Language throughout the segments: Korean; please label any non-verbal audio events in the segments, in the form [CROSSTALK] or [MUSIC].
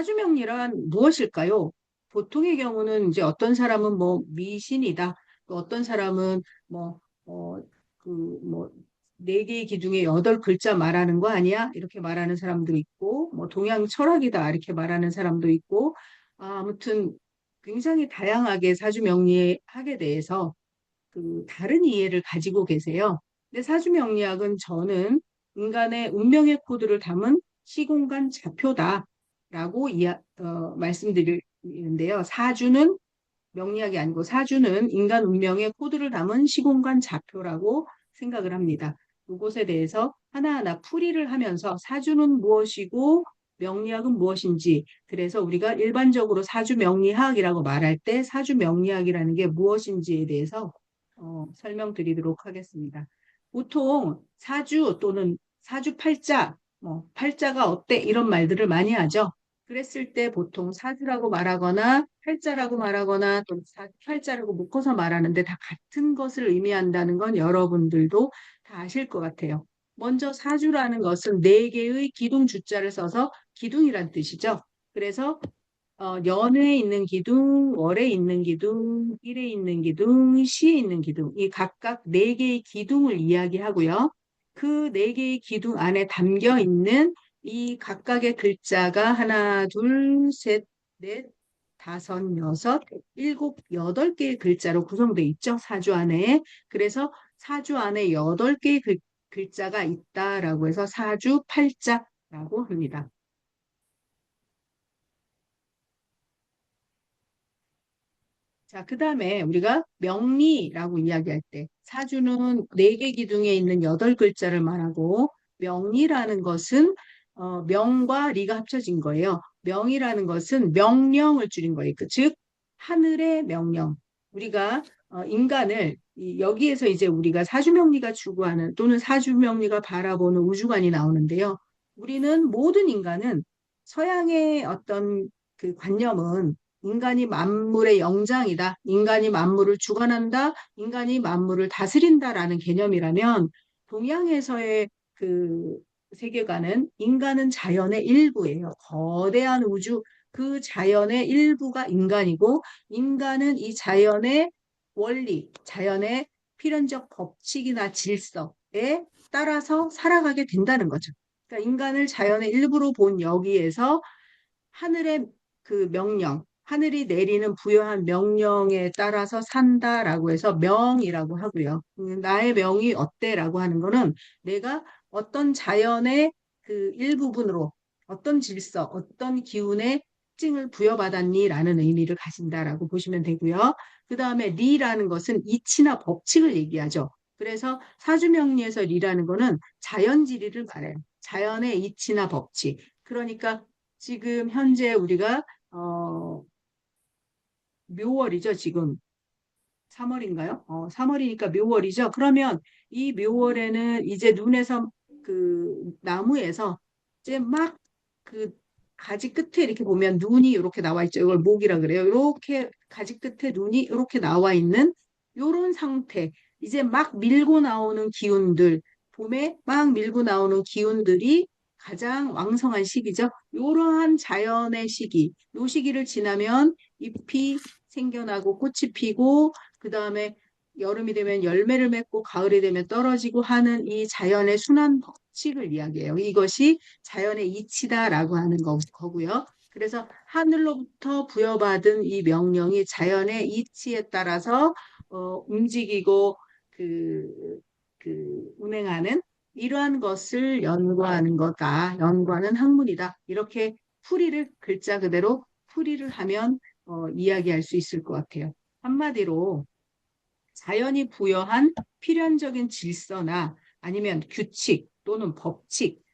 사주명리란 무엇일까요? 보통의 경우는 이제 어떤 사람은 뭐 미신이다. 또 어떤 사람은 뭐, 어, 그, 뭐, 네 개의 기둥에 여덟 글자 말하는 거 아니야? 이렇게 말하는 사람도 있고, 뭐, 동양 철학이다. 이렇게 말하는 사람도 있고, 아, 아무튼 굉장히 다양하게 사주명리학에 대해서 그 다른 이해를 가지고 계세요. 근데 사주명리학은 저는 인간의 운명의 코드를 담은 시공간 좌표다 라고 이야, 어, 말씀드리는데요. 사주는 명리학이 아니고 사주는 인간 운명의 코드를 담은 시공간 좌표라고 생각을 합니다. 이것에 대해서 하나하나 풀이를 하면서 사주는 무엇이고 명리학은 무엇인지 그래서 우리가 일반적으로 사주 명리학이라고 말할 때 사주 명리학이라는 게 무엇인지에 대해서 어, 설명드리도록 하겠습니다. 보통 사주 또는 사주 팔자, 뭐 팔자가 어때 이런 말들을 많이 하죠. 그랬을 때 보통 사주라고 말하거나 팔자라고 말하거나 또 팔자라고 묶어서 말하는데 다 같은 것을 의미한다는 건 여러분들도 다 아실 것 같아요. 먼저 사주라는 것은 네 개의 기둥 주자를 써서 기둥이란 뜻이죠. 그래서 어, 연에 있는 기둥, 월에 있는 기둥, 일에 있는 기둥, 시에 있는 기둥, 이 각각 네 개의 기둥을 이야기하고요. 그 네 개의 기둥 안에 담겨 있는 이 각각의 글자가 하나, 둘, 셋, 넷, 다섯, 여섯, 일곱, 여덟 개의 글자로 구성되어 있죠. 사주 안에. 그래서 사주 안에 여덟 개의 글, 글자가 있다라고 해서 사주 팔자라고 합니다. 자, 그 다음에 우리가 명리라고 이야기할 때 사주는 네 개 기둥에 있는 여덟 글자를 말하고 명리라는 것은 어, 명과 리가 합쳐진 거예요. 명이라는 것은 명령을 줄인 거예요. 그, 즉 하늘의 명령. 우리가 어, 인간을 여기에서 이제 우리가 사주명리가 추구하는 또는 사주명리가 바라보는 우주관이 나오는데요. 우리는 모든 인간은 서양의 어떤 그 관념은 인간이 만물의 영장이다. 인간이 만물을 주관한다. 인간이 만물을 다스린다라는 개념이라면 동양에서의 그 세계관은 인간은 자연의 일부예요. 거대한 우주 그 자연의 일부가 인간이고 인간은 이 자연의 원리, 자연의 필연적 법칙이나 질서에 따라서 살아가게 된다는 거죠. 그러니까 인간을 자연의 일부로 본 여기에서 하늘의 그 명령, 하늘이 내리는 부여한 명령에 따라서 산다라고 해서 명이라고 하고요. 나의 명이 어때라고 하는 거는 내가 어떤 자연의 그 일부분으로 어떤 질서, 어떤 기운의 특징을 부여받았니라는 의미를 가진다라고 보시면 되고요. 그 다음에 리라는 것은 이치나 법칙을 얘기하죠. 그래서 사주명리에서 리라는 거는 자연지리를 말해요. 자연의 이치나 법칙. 그러니까 지금 현재 우리가 어, 묘월이죠, 지금. 3월인가요? 어, 3월이니까 묘월이죠. 그러면 이 묘월에는 이제 눈에서 그 나무에서 이제 막 그 가지 끝에 이렇게 보면 눈이 이렇게 나와 있죠. 이걸 목이라 그래요. 이렇게 가지 끝에 눈이 이렇게 나와 있는 이런 상태. 이제 막 밀고 나오는 기운들, 봄에 막 밀고 나오는 기운들이 가장 왕성한 시기죠. 이러한 자연의 시기, 이 시기를 지나면 잎이 생겨나고 꽃이 피고 그 다음에 여름이 되면 열매를 맺고 가을이 되면 떨어지고 하는 이 자연의 순환 법칙을 이야기해요. 이것이 자연의 이치다라고 하는 거, 거고요. 그래서 하늘로부터 부여받은 이 명령이 자연의 이치에 따라서 어, 움직이고 그, 그 운행하는 이러한 것을 연구하는 거다. 연구하는 학문이다. 이렇게 풀이를 글자 그대로 풀이를 하면 어, 이야기할 수 있을 것 같아요. 한마디로 자연이 부여한 필연적인 질서나 아니면 규칙 또는 법칙을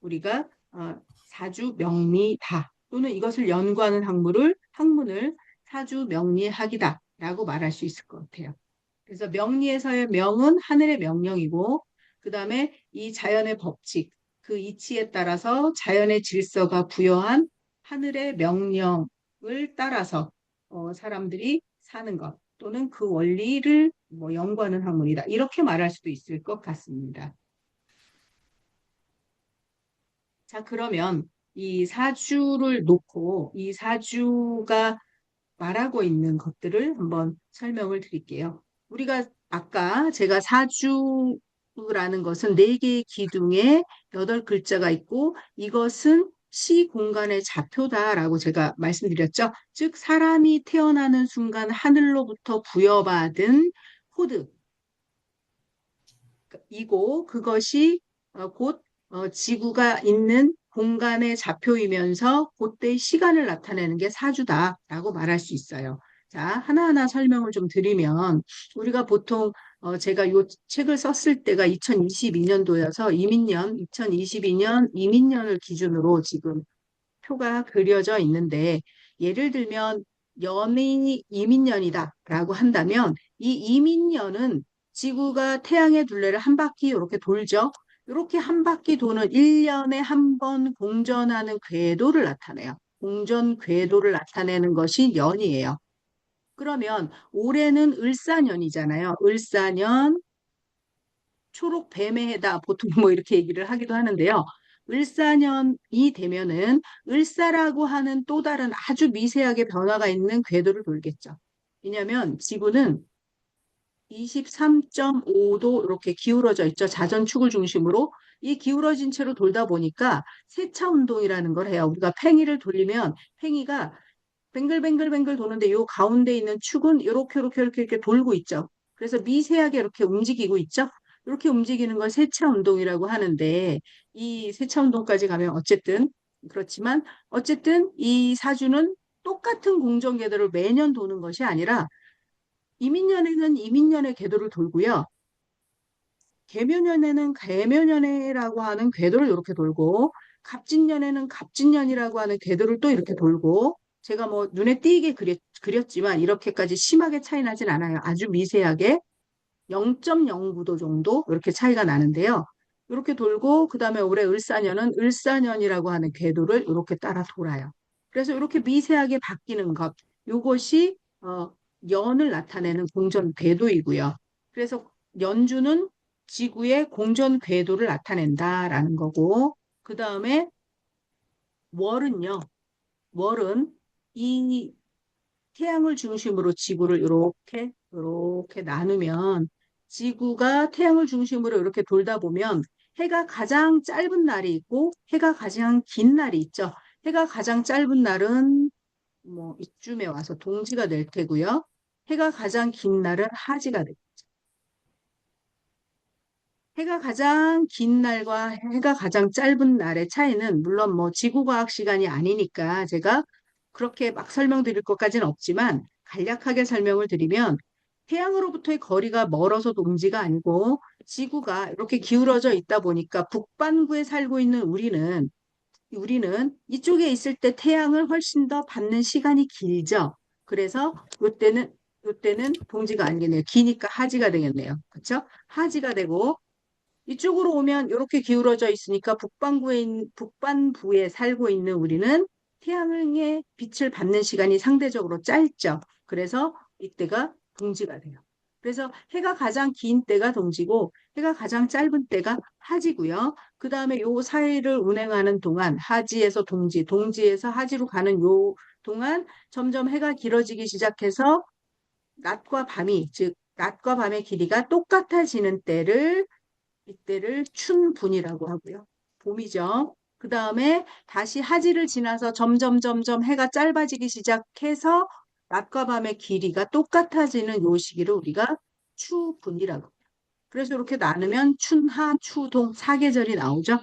우리가 어, 사주 명리다 또는 이것을 연구하는 학문을 학문을 사주 명리학이다라고 말할 수 있을 것 같아요. 그래서 명리에서의 명은 하늘의 명령이고 그 다음에 이 자연의 법칙 그 이치에 따라서 자연의 질서가 부여한 하늘의 명령 을 따라서 어, 사람들이 사는 것 또는 그 원리를 뭐 연구하는 학문이다. 이렇게 말할 수도 있을 것 같습니다. 자, 그러면 이 사주를 놓고 이 사주가 말하고 있는 것들을 한번 설명을 드릴게요. 우리가 아까 제가 사주라는 것은 네 개의 기둥에 여덟 글자가 있고 이것은 시 공간의 좌표다라고 제가 말씀드렸죠. 즉 사람이 태어나는 순간 하늘로부터 부여받은 코드 이고 그것이 어, 곧 어, 지구가 있는 공간의 좌표이면서 그때의 시간을 나타내는 게 사주다라고 말할 수 있어요. 자, 하나하나 설명을 좀 드리면 우리가 보통 어, 제가 이 책을 썼을 때가 2022년도여서 이민년, 2022년 이민년을 기준으로 지금 표가 그려져 있는데 예를 들면 연이 이민년이다라고 한다면 이 이민년은 지구가 태양의 둘레를 한 바퀴 이렇게 돌죠. 이렇게 한 바퀴 도는 1년에 한 번 공전하는 궤도를 나타내요. 공전 궤도를 나타내는 것이 년이에요. 그러면 올해는 을사년이잖아요. 을사년 초록 뱀의 해다 보통 뭐 이렇게 얘기를 하기도 하는데요. 을사년이 되면은 을사라고 하는 또 다른 아주 미세하게 변화가 있는 궤도를 돌겠죠. 왜냐하면 지구는 23.5도 이렇게 기울어져 있죠. 자전축을 중심으로. 이 기울어진 채로 돌다 보니까 세차 운동이라는 걸 해요. 우리가 팽이를 돌리면 팽이가 뱅글뱅글뱅글 도는데 요 가운데 있는 축은 이렇게 이렇게 이렇게 이렇게 돌고 있죠. 그래서 미세하게 이렇게 움직이고 있죠. 이렇게 움직이는 걸 세차 운동이라고 하는데 이 세차 운동까지 가면 어쨌든 그렇지만 어쨌든 이 사주는 똑같은 공정 궤도를 매년 도는 것이 아니라 이민년에는 이민년의 궤도를 돌고요. 개묘년에는 개묘년에라고 하는 궤도를 이렇게 돌고 갑진년에는 갑진년이라고 하는 궤도를 또 이렇게 돌고 제가 뭐 눈에 띄게 그렸, 그렸지만 이렇게까지 심하게 차이 나진 않아요. 아주 미세하게 0.09도 정도 이렇게 차이가 나는데요. 이렇게 돌고 그 다음에 올해 을사년은 을사년이라고 하는 궤도를 이렇게 따라 돌아요. 그래서 이렇게 미세하게 바뀌는 것 이것이 어, 연을 나타내는 공전 궤도이고요. 그래서 연주는 지구의 공전 궤도를 나타낸다라는 거고 그 다음에 월은요. 월은 이 태양을 중심으로 지구를 이렇게 이렇게 나누면 지구가 태양을 중심으로 이렇게 돌다 보면 해가 가장 짧은 날이 있고 해가 가장 긴 날이 있죠. 해가 가장 짧은 날은 뭐 이쯤에 와서 동지가 될 테고요. 해가 가장 긴 날은 하지가 되겠죠. 해가 가장 긴 날과 해가 가장 짧은 날의 차이는 물론 뭐 지구과학 시간이 아니니까 제가 그렇게 막 설명드릴 것까지는 없지만 간략하게 설명을 드리면 태양으로부터의 거리가 멀어서 동지가 아니고 지구가 이렇게 기울어져 있다 보니까 북반구에 살고 있는 우리는 우리는 이쪽에 있을 때 태양을 훨씬 더 받는 시간이 길죠. 그래서 이때는 이때는 동지가 아니겠네요. 기니까 하지가 되겠네요. 그렇죠? 하지가 되고 이쪽으로 오면 이렇게 기울어져 있으니까 북반구에 북반부에 살고 있는 우리는 태양의 빛을 받는 시간이 상대적으로 짧죠. 그래서 이때가 동지가 돼요. 그래서 해가 가장 긴 때가 동지고 해가 가장 짧은 때가 하지고요. 그 다음에 요 사이를 운행하는 동안 하지에서 동지, 동지에서 하지로 가는 요 동안 점점 해가 길어지기 시작해서 낮과 밤이 즉 낮과 밤의 길이가 똑같아지는 때를 이때를 춘분이라고 하고요. 봄이죠. 그 다음에 다시 하지를 지나서 점점 점점 해가 짧아지기 시작해서 낮과 밤의 길이가 똑같아지는 요 시기를 우리가 추분이라고. 그래서 이렇게 나누면 춘하, 추동 사계절이 나오죠.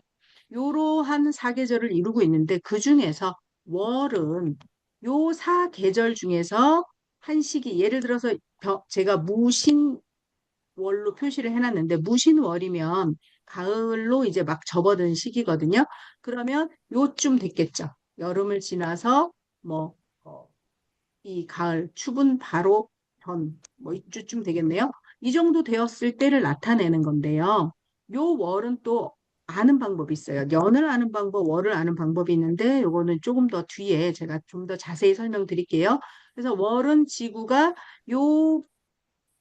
요러한 사계절을 이루고 있는데 그 중에서 월은 요 사계절 중에서 한 시기 예를 들어서 제가 무신월로 표시를 해놨는데 무신월이면 가을로 이제 막 접어든 시기거든요. 그러면 요쯤 됐겠죠. 여름을 지나서 뭐, 어, 이 가을, 추분 바로 전, 뭐 이쯤 되겠네요. 이 정도 되었을 때를 나타내는 건데요. 요 월은 또 아는 방법이 있어요. 년을 아는 방법, 월을 아는 방법이 있는데 요거는 조금 더 뒤에 제가 좀 더 자세히 설명드릴게요. 그래서 월은 지구가 요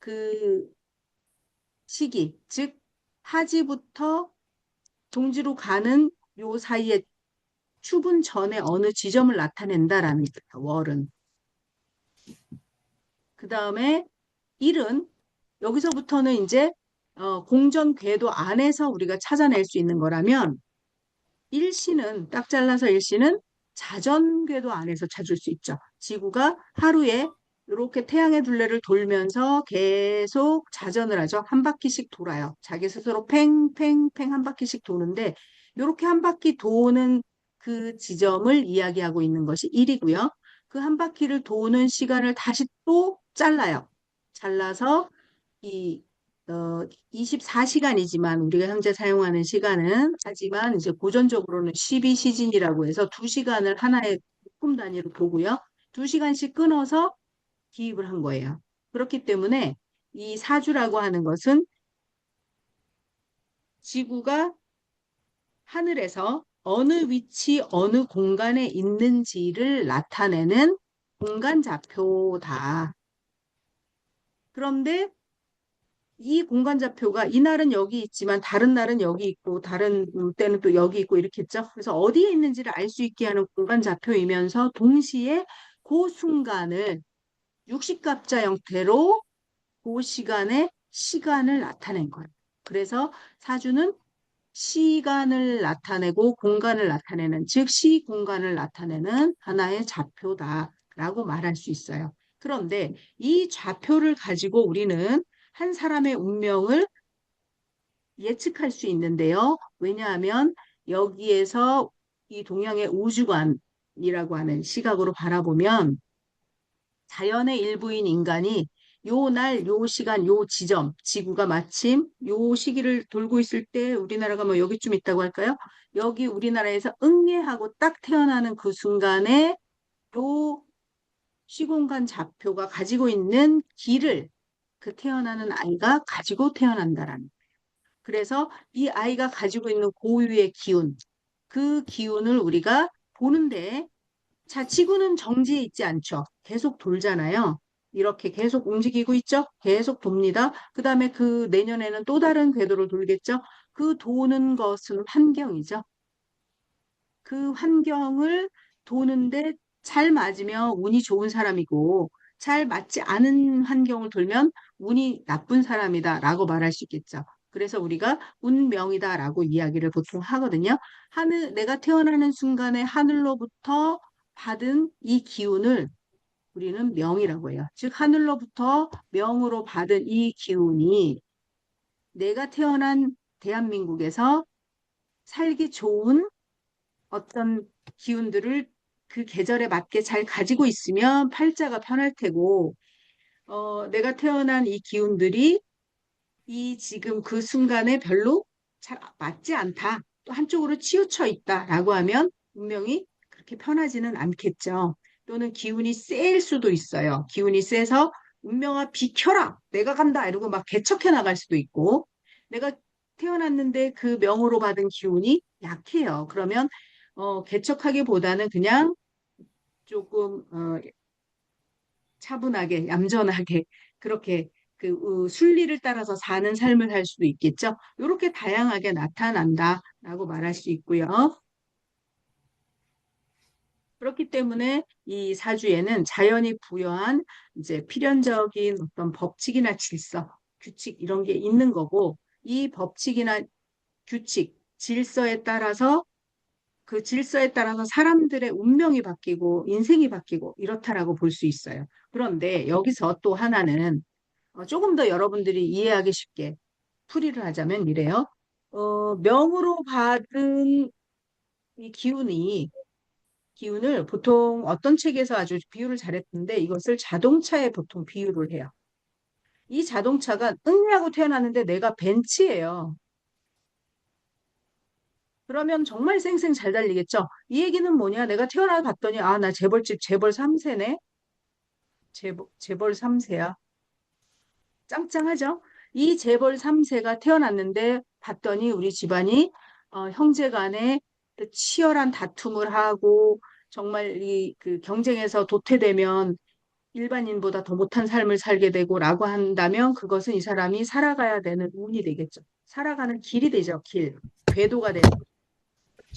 그 시기, 즉 하지부터 동지로 가는 요 사이에 추분 전에 어느 지점을 나타낸다라는 거예요. 월은. 그 다음에 일은 여기서부터는 이제 어, 공전 궤도 안에서 우리가 찾아낼 수 있는 거라면 일시는 딱 잘라서 일시는 자전 궤도 안에서 찾을 수 있죠. 지구가 하루에 이렇게 태양의 둘레를 돌면서 계속 자전을 하죠. 한 바퀴씩 돌아요. 자기 스스로 팽팽팽 한 바퀴씩 도는데 이렇게 한 바퀴 도는 그 지점을 이야기하고 있는 것이 1이고요. 그 한 바퀴를 도는 시간을 다시 또 잘라요. 잘라서 이 어, 24시간이지만 우리가 현재 사용하는 시간은 하지만 이제 고전적으로는 12시즌이라고 해서 2시간을 하나의 묶음 단위로 보고요. 2시간씩 끊어서 기입을 한 거예요. 그렇기 때문에 이 사주라고 하는 것은 지구가 하늘에서 어느 위치, 어느 공간에 있는지를 나타내는 공간 좌표다. 그런데 이 공간 좌표가 이날은 여기 있지만 다른 날은 여기 있고 다른 때는 또 여기 있고 이렇게 있죠. 그래서 어디에 있는지를 알 수 있게 하는 공간 좌표이면서 동시에 그 순간을 60갑자 형태로 그 시간의 시간을 나타낸 거예요. 그래서 사주는 시간을 나타내고 공간을 나타내는 즉 시 공간을 나타내는 하나의 좌표다라고 말할 수 있어요. 그런데 이 좌표를 가지고 우리는 한 사람의 운명을 예측할 수 있는데요. 왜냐하면 여기에서 이 동양의 우주관이라고 하는 시각으로 바라보면 자연의 일부인 인간이 요 날, 요 시간, 요 지점, 지구가 마침 요 시기를 돌고 있을 때 우리나라가 뭐 여기쯤 있다고 할까요? 여기 우리나라에서 응애하고 딱 태어나는 그 순간에 요 시공간 좌표가 가지고 있는 길을 그 태어나는 아이가 가지고 태어난다라는 거예요. 그래서 이 아이가 가지고 있는 고유의 기운, 그 기운을 우리가 보는데 자, 지구는 정지해 있지 않죠. 계속 돌잖아요. 이렇게 계속 움직이고 있죠. 계속 돕니다. 그 다음에 그 내년에는 또 다른 궤도를 돌겠죠. 그 도는 것은 환경이죠. 그 환경을 도는데 잘 맞으면 운이 좋은 사람이고 잘 맞지 않은 환경을 돌면 운이 나쁜 사람이다 라고 말할 수 있겠죠. 그래서 우리가 운명이다 라고 이야기를 보통 하거든요. 하늘, 내가 태어나는 순간에 하늘로부터 받은 이 기운을 우리는 명이라고 해요. 즉 하늘로부터 명으로 받은 이 기운이 내가 태어난 대한민국에서 살기 좋은 어떤 기운들을 그 계절에 맞게 잘 가지고 있으면 팔자가 편할 테고 어, 내가 태어난 이 기운들이 이 지금 그 순간에 별로 잘 맞지 않다. 또 한쪽으로 치우쳐 있다라고 하면 분명히 그렇게 편하지는 않겠죠. 또는 기운이 셀 수도 있어요. 기운이 세서 운명아 비켜라. 내가 간다. 이러고 막 개척해 나갈 수도 있고 내가 태어났는데 그 명으로 받은 기운이 약해요. 그러면 어, 개척하기보다는 그냥 조금 어, 차분하게 얌전하게 그렇게 그 어, 순리를 따라서 사는 삶을 살 수도 있겠죠. 이렇게 다양하게 나타난다라고 말할 수 있고요. 그렇기 때문에 이 사주에는 자연이 부여한 이제 필연적인 어떤 법칙이나 질서, 규칙 이런 게 있는 거고 이 법칙이나 규칙, 질서에 따라서 그 질서에 따라서 사람들의 운명이 바뀌고 인생이 바뀌고 이렇다라고 볼 수 있어요. 그런데 여기서 또 하나는 어, 조금 더 여러분들이 이해하기 쉽게 풀이를 하자면 이래요. 어, 명으로 받은 이 기운이 기운을 보통 어떤 책에서 아주 비유를 잘했는데 이것을 자동차에 보통 비유를 해요. 이 자동차가 응하고 태어났는데 내가 벤츠예요. 그러면 정말 쌩쌩 잘 달리겠죠? 이 얘기는 뭐냐? 내가 태어나 봤더니 아, 나 재벌집 재벌 3세네. 재벌, 재벌 3세야. 짱짱하죠? 이 재벌 3세가 태어났는데 봤더니 우리 집안이 어, 형제 간에 치열한 다툼을 하고 정말 이 그 경쟁에서 도태되면 일반인보다 더 못한 삶을 살게 되고라고 한다면 그것은 이 사람이 살아가야 되는 운이 되겠죠. 살아가는 길이 되죠. 길. 궤도가 되는.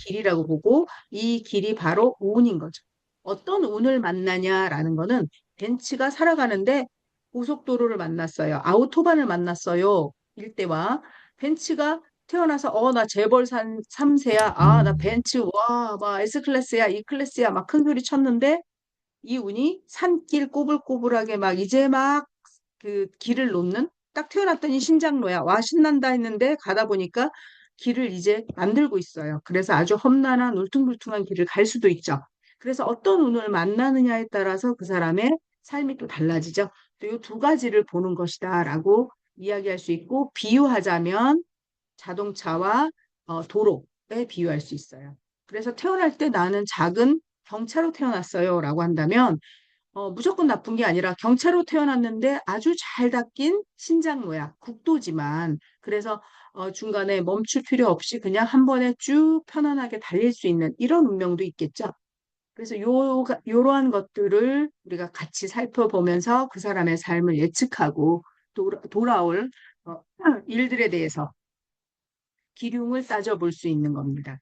길이라고 보고 이 길이 바로 운인 거죠. 어떤 운을 만나냐라는 거는 벤츠가 살아가는데 고속도로를 만났어요. 아우토반을 만났어요. 일대와 벤츠가 태어나서 어 나 재벌 산 3세야. 아 나 벤츠 와막 S클래스야 E클래스야 막 큰 소리 쳤는데 이 운이 산길 꼬불꼬불하게 막 이제 막 그 길을 놓는 딱 태어났더니 신장로야. 와 신난다 했는데 가다 보니까 길을 이제 만들고 있어요. 그래서 아주 험난한 울퉁불퉁한 길을 갈 수도 있죠. 그래서 어떤 운을 만나느냐에 따라서 그 사람의 삶이 또 달라지죠. 또 이 두 가지를 보는 것이다라고 이야기할 수 있고 비유하자면 자동차와 어, 도로에 비유할 수 있어요. 그래서 태어날 때 나는 작은 경차로 태어났어요 라고 한다면 어, 무조건 나쁜 게 아니라 경차로 태어났는데 아주 잘 닦인 신장로야. 국도지만. 그래서 어, 중간에 멈출 필요 없이 그냥 한 번에 쭉 편안하게 달릴 수 있는 이런 운명도 있겠죠. 그래서 요, 요러한 것들을 우리가 같이 살펴보면서 그 사람의 삶을 예측하고 돌아, 돌아올 어, [CLEARS THROAT] 일들에 대해서 기륭을 따져볼 수 있는 겁니다.